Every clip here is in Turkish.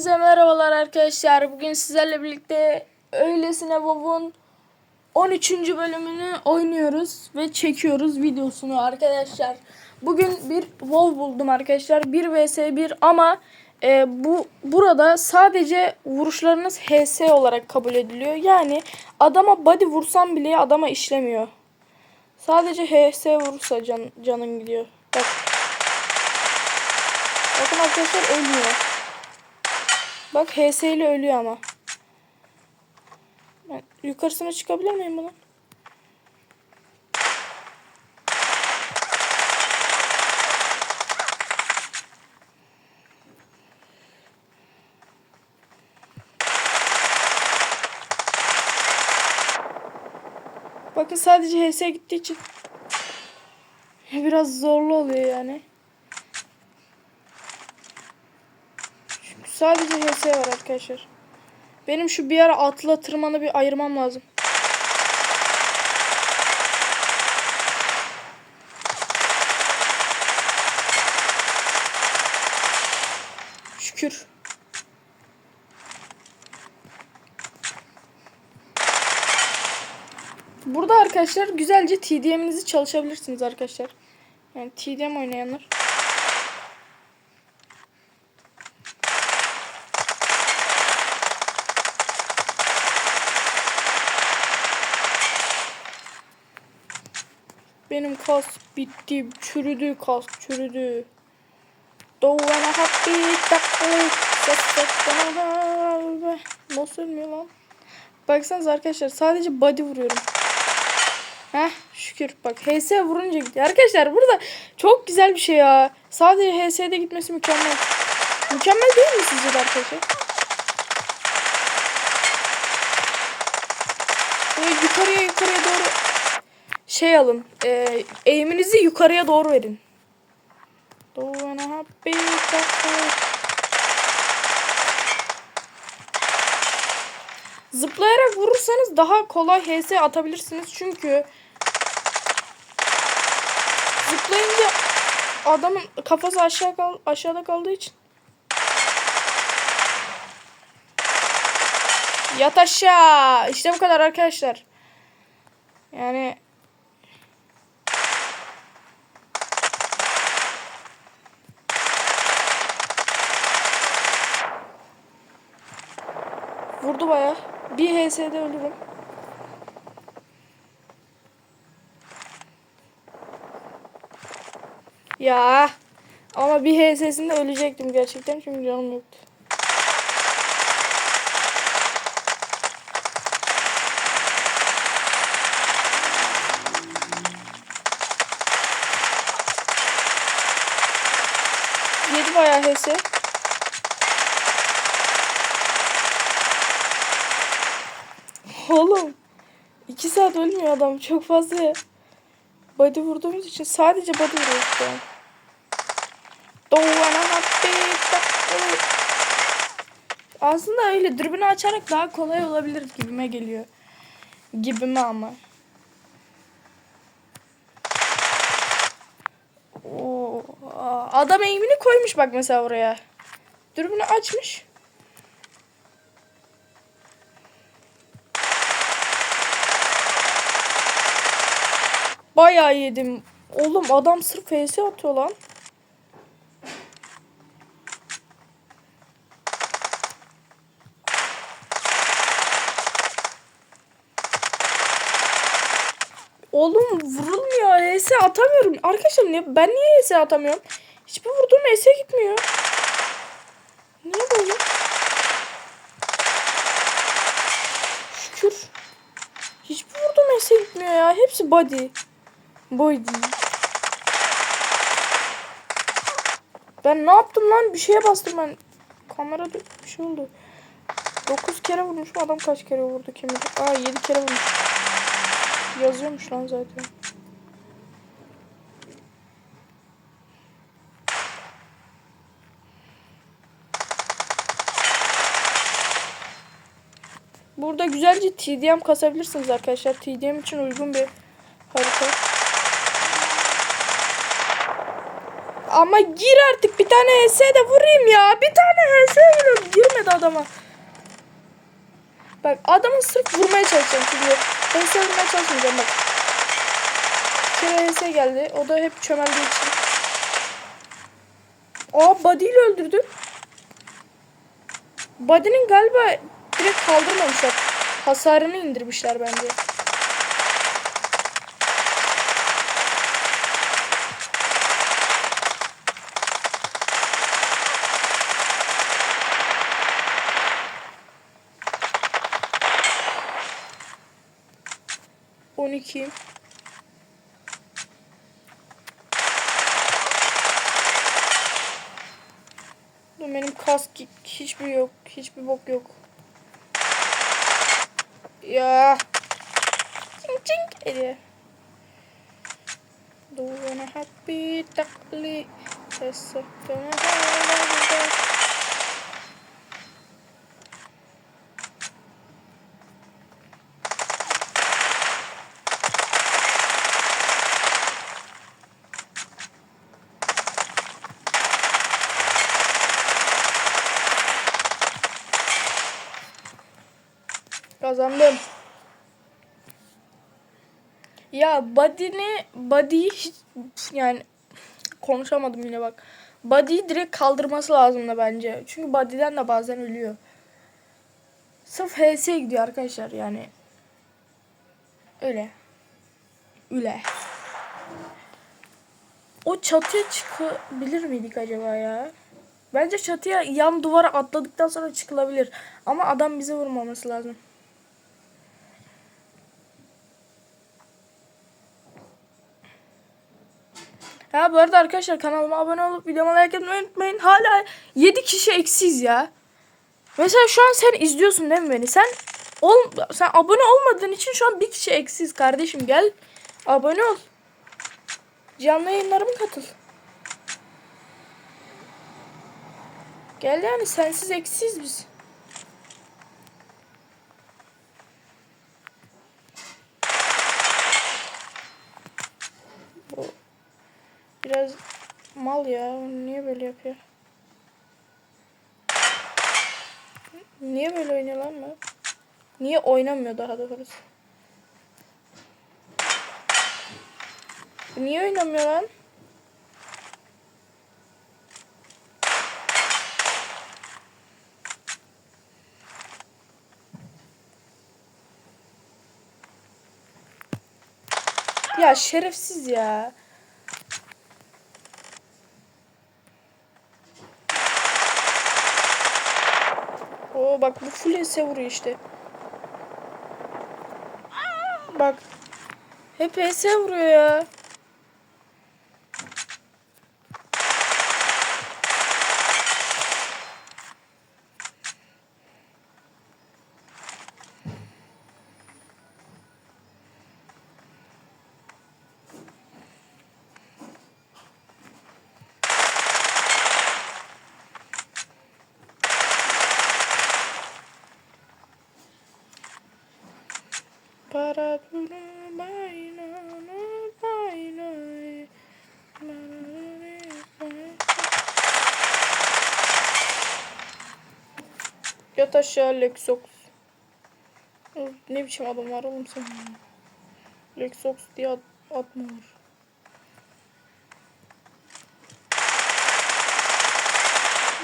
Hepinize merhabalar arkadaşlar. Bugün sizlerle birlikte öylesine WoW'un 13. bölümünü oynuyoruz ve çekiyoruz videosunu arkadaşlar. Bugün bir WoW buldum arkadaşlar. 1 vs 1 ama e, bu burada sadece vuruşlarınız HS olarak kabul ediliyor. Yani adama body vursam bile adama işlemiyor. Sadece HS vurursa can, canın gidiyor. Bak. Bakın arkadaşlar ölmüyor. Bak HS ile ölüyor ama. Ben yukarısına çıkabilir miyim bunun? Bakın sadece HS gittiği için biraz zorlu oluyor yani. Çünkü sadece HS var arkadaşlar. Benim şu bir ara atla tırmanı bir ayırmam lazım. Şükür. Burada arkadaşlar güzelce TDM'inizi çalışabilirsiniz arkadaşlar. Yani TDM oynayanlar. Benim kas bitti. Çürüdü kas çürüdü. Doğana happy bana Nasıl ölmüyor lan? Baksanız arkadaşlar sadece body vuruyorum. Heh şükür bak HS vurunca gidiyor. Arkadaşlar burada çok güzel bir şey ya. Sadece HS'de gitmesi mükemmel. Mükemmel değil mi sizce de arkadaşlar? Böyle yukarıya yukarıya doğru şey alın. E, eğiminizi yukarıya doğru verin. Zıplayarak vurursanız daha kolay HS atabilirsiniz. Çünkü zıplayınca adamın kafası aşağı kal aşağıda kaldığı için. Yat aşağı. İşte bu kadar arkadaşlar. Yani Vurdu baya. Bir HS'de ölürüm. Ya. Ama bir HS'sinde ölecektim gerçekten çünkü canım yoktu. Yedi bayağı HS. 2 saat ölmüyor adam. Çok fazla body vurduğumuz için sadece body vuruyoruz şu an. Aslında öyle dürbünü açarak daha kolay olabilir gibime geliyor. Gibime ama. Oo, adam eğimini koymuş bak mesela oraya. Dürbünü açmış. Bayağı yedim. Oğlum adam sırf PS atıyor lan. Oğlum vurulmuyor. HS atamıyorum. Arkadaşlar niye, ben niye HS atamıyorum? Hiçbir vurduğum HS gitmiyor. Ne böyle? Şükür. Hiçbir vurduğum HS gitmiyor ya. Hepsi body. Body. Ben ne yaptım lan? Bir şeye bastım ben. Kamerada bir şey oldu. 9 kere vurmuşum. Adam kaç kere vurdu kim bilir. Aa 7 kere vurmuş. Yazıyormuş lan zaten. Burada güzelce TDM kasabilirsiniz arkadaşlar. TDM için uygun bir harita. Ama gir artık bir tane HS de vurayım ya. Bir tane HS giriyorum. Girme adama. Bak adamı sırf vurmaya çalışacağım şimdi. HS vurmaya çalışmayacağım bak. Bir kere HS geldi. O da hep çömeldiği için. Aa body ile öldürdü. Body'nin galiba direkt kaldırmamışlar. Hasarını indirmişler bence. Dur benim kask hiçbir yok. Hiçbir bok yok. Ya. Cink cink ediyor. Doing a happy duckly. Yes, Kazandım. Ya body'ni body'yi hiç yani konuşamadım yine bak. Body'yi direkt kaldırması lazım da bence. Çünkü body'den de bazen ölüyor. Sırf HS'ye gidiyor arkadaşlar yani. Öyle. Öyle. O çatıya çıkabilir miydik acaba ya? Bence çatıya yan duvara atladıktan sonra çıkılabilir. Ama adam bizi vurmaması lazım. Ha bu arada arkadaşlar kanalıma abone olup videoma like etmeyi unutmayın. Hala 7 kişi eksiz ya. Mesela şu an sen izliyorsun değil mi beni? Sen ol sen abone olmadığın için şu an bir kişi eksiz kardeşim. Gel abone ol. Canlı yayınlarıma katıl. Gel yani sensiz eksiz biz. Biraz mal ya. Niye böyle yapıyor? Niye böyle oynuyor lan bu? Niye oynamıyor daha doğrusu? Niye oynamıyor lan? Ya şerefsiz ya. Bak bu full ese vuruyor işte. Bak. Hep ese vuruyor ya. Yat aşağı Lexox. Ne biçim adam var oğlum sen? Lexox diye ad mı var?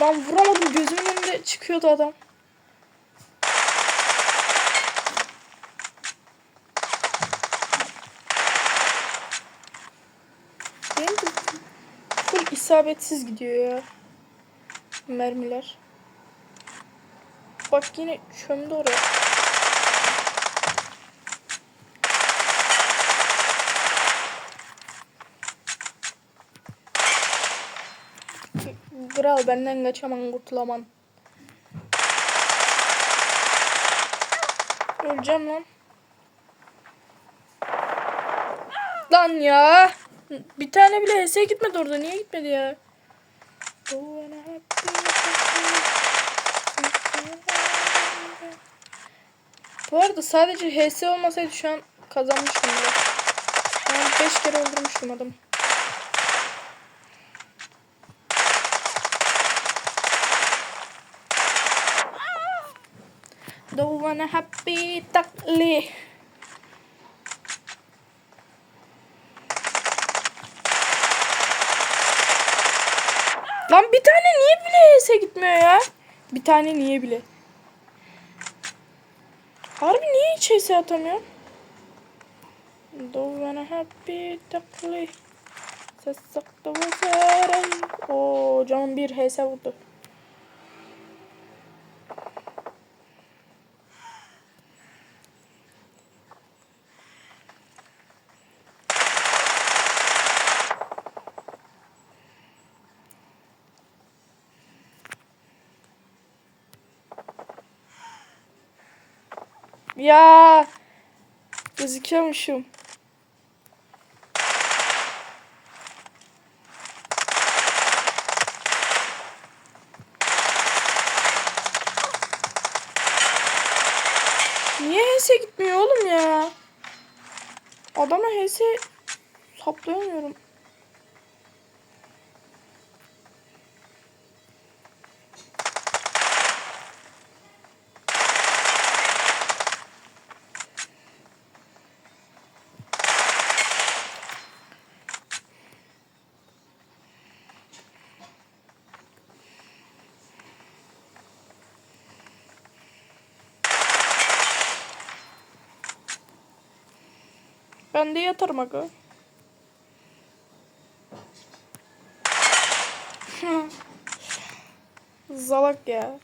Ben vuramadım gözümün önünde çıkıyordu adam. Benim de full isabetsiz gidiyor ya. Mermiler. Bak yine çömdü oraya. Kral benden kaçaman kurtulaman. Öleceğim lan. Lan ya. Bir tane bile HS gitmedi orada. Niye gitmedi ya? Bu arada sadece HS olmasaydı şu an kazanmıştım bile. Ben 5 kere öldürmüştüm adamı. Don't wanna happy takli. Lan bir tane niye bile ES'e gitmiyor ya? Bir tane niye bile? Harbi niye hiç ES atamıyor? Don't wanna happy takli. Ses sakta vasaray. Oo canım bir HS vurdu. Ya gözüküyormuşum. Niye HS gitmiyor oğlum ya? Adama HS saplayamıyorum. Ben de yatarım aga. Zalak ya.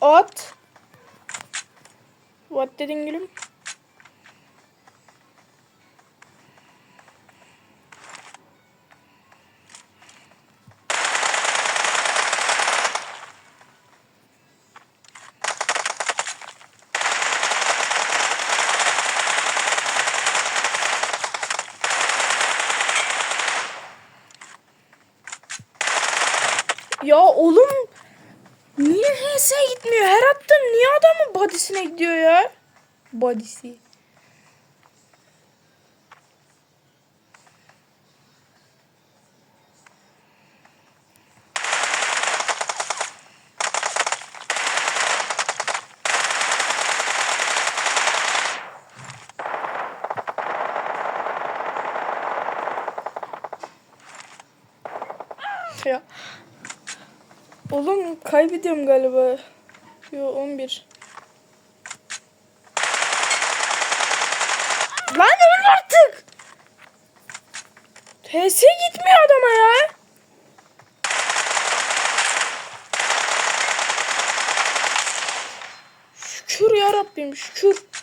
At. ഒറ്റരെങ്കിലും Body'si. Ya. Oğlum kaybediyorum galiba. Yo 11. Lan öl artık. TS gitmiyor adama ya. Şükür ya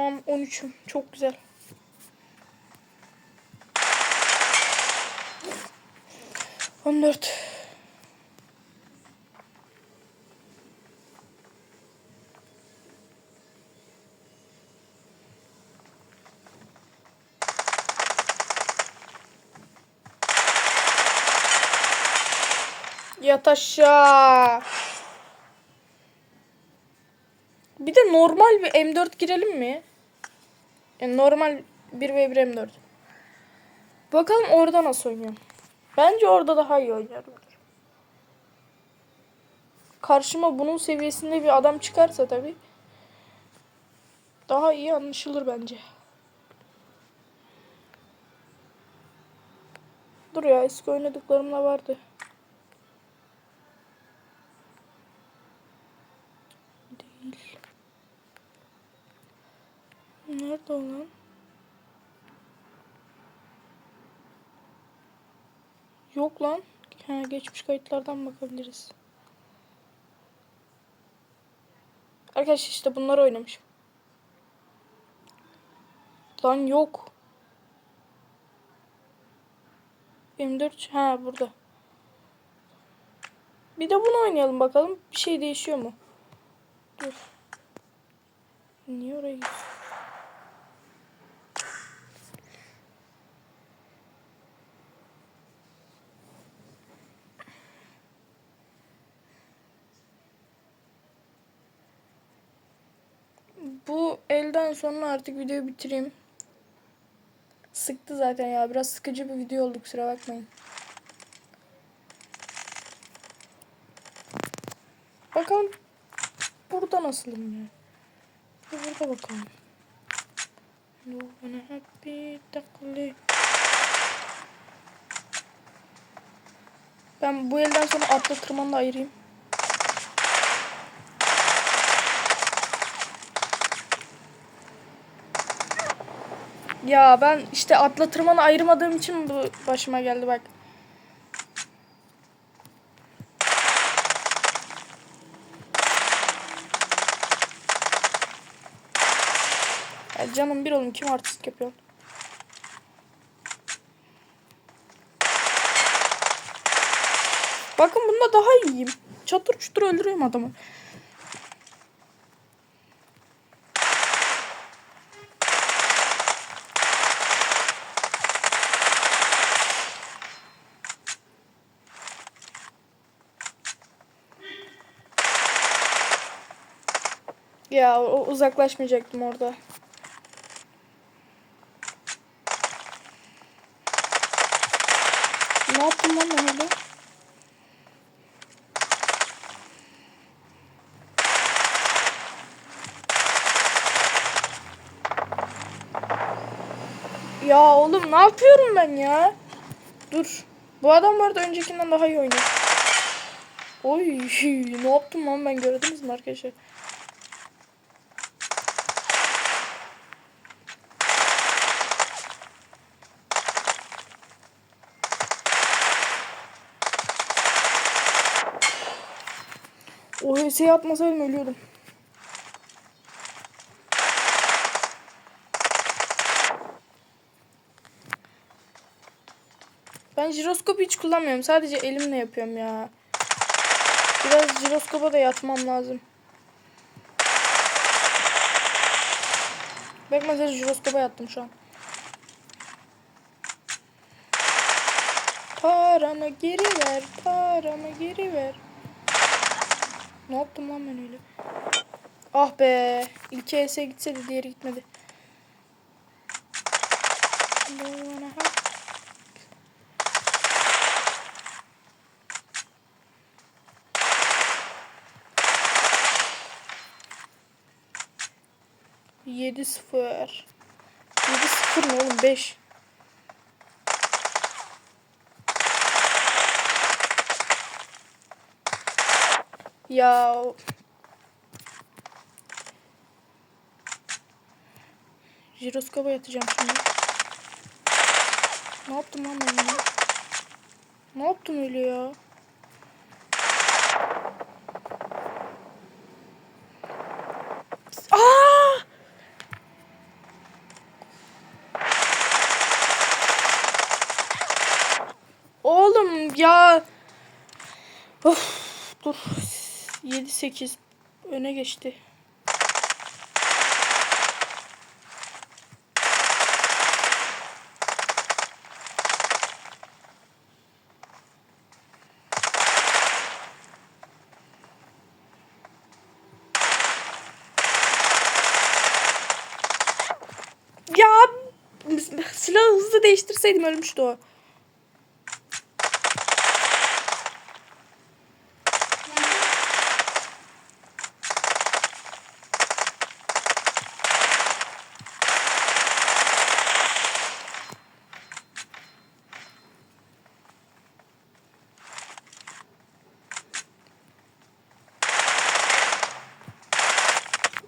Şükür. Tamam 13'üm. Çok güzel. On dört. Yat aşağı. Bir de normal bir M4 girelim mi? Yani normal 1 ve 1 M4. Bakalım orada nasıl oynuyorum. Bence orada daha iyi oynarım. Karşıma bunun seviyesinde bir adam çıkarsa tabi daha iyi anlaşılır bence. Dur ya eski oynadıklarımla vardı. Nerede o lan? Yok lan. Ha, geçmiş kayıtlardan bakabiliriz. Arkadaşlar işte bunları oynamışım. Lan yok. M4 ha burada. Bir de bunu oynayalım bakalım. Bir şey değişiyor mu? Dur. Niye oraya gidiyor? Bu elden sonra artık videoyu bitireyim. Sıktı zaten ya. Biraz sıkıcı bir video oldu kusura bakmayın. Bakalım burada nasılım ya. Burada bakalım. No, bana happy takli. Ben bu elden sonra atla tırmanla ayırayım. Ya ben işte atla tırmanı ayırmadığım için bu başıma geldi bak. Ya canım bir olun kim artist yapıyor? Bakın bunda daha iyiyim. Çatır çutur öldürüyorum adamı. Ya uzaklaşmayacaktım orada. Ne yaptım lan ben öyle? Ya oğlum ne yapıyorum ben ya? Dur. Bu adam bu arada öncekinden daha iyi oynuyor. Oy ne yaptım lan ben gördünüz mü arkadaşlar? O HS'yi atmasaydım ölüyordum. Ben jiroskopu hiç kullanmıyorum. Sadece elimle yapıyorum ya. Biraz jiroskopa da yatmam lazım. Bak mesela jiroskopa yattım şu an. Paramı geri ver, paramı geri ver. Ne yaptım lan ben öyle? Ah be. İlk ES'e gitseydi diğeri gitmedi. Yedi sıfır. Yedi sıfır ne oğlum? Beş. Ya Jiroskopa yatacağım şimdi. Ne yaptım lan ben ya? Ne yaptım öyle ya? Oğlum ya. Of, dur. 7 8 öne geçti. Ya silahı hızlı değiştirseydim ölmüştü o.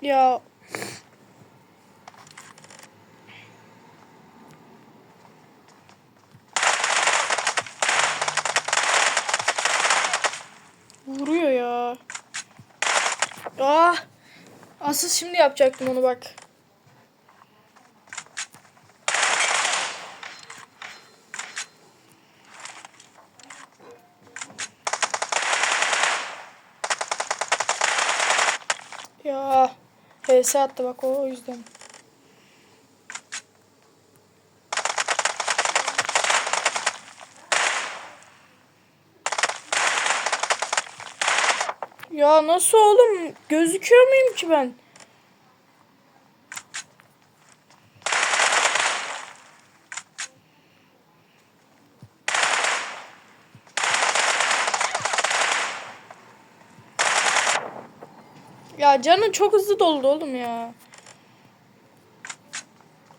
Ya Vuruyor ya. Ah. Asıl şimdi yapacaktım onu bak. Ya HS attı bak o yüzden. Ya nasıl oğlum? Gözüküyor muyum ki ben? Ya canın çok hızlı doldu oğlum ya.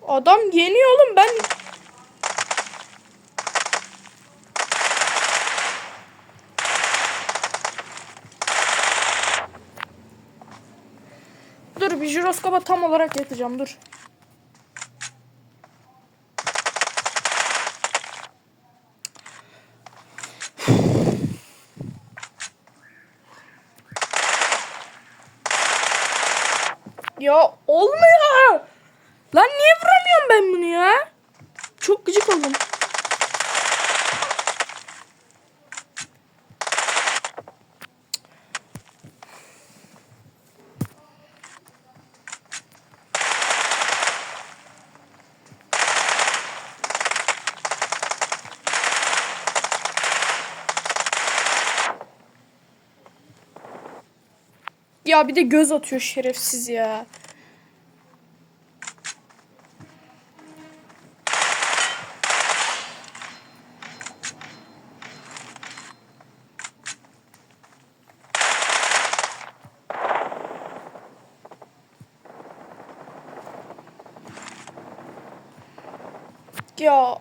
Adam yeniyor oğlum ben. Dur bir jiroskopa tam olarak yatacağım dur. Ya olmuyor. Lan niye vuramıyorum ben bunu ya? Çok gıcık oldum. Ya bir de göz atıyor şerefsiz ya. Ya.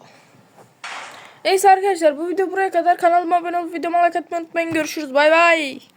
Neyse arkadaşlar bu video buraya kadar. Kanalıma abone olup videoma like atmayı unutmayın. Görüşürüz. Bay bay.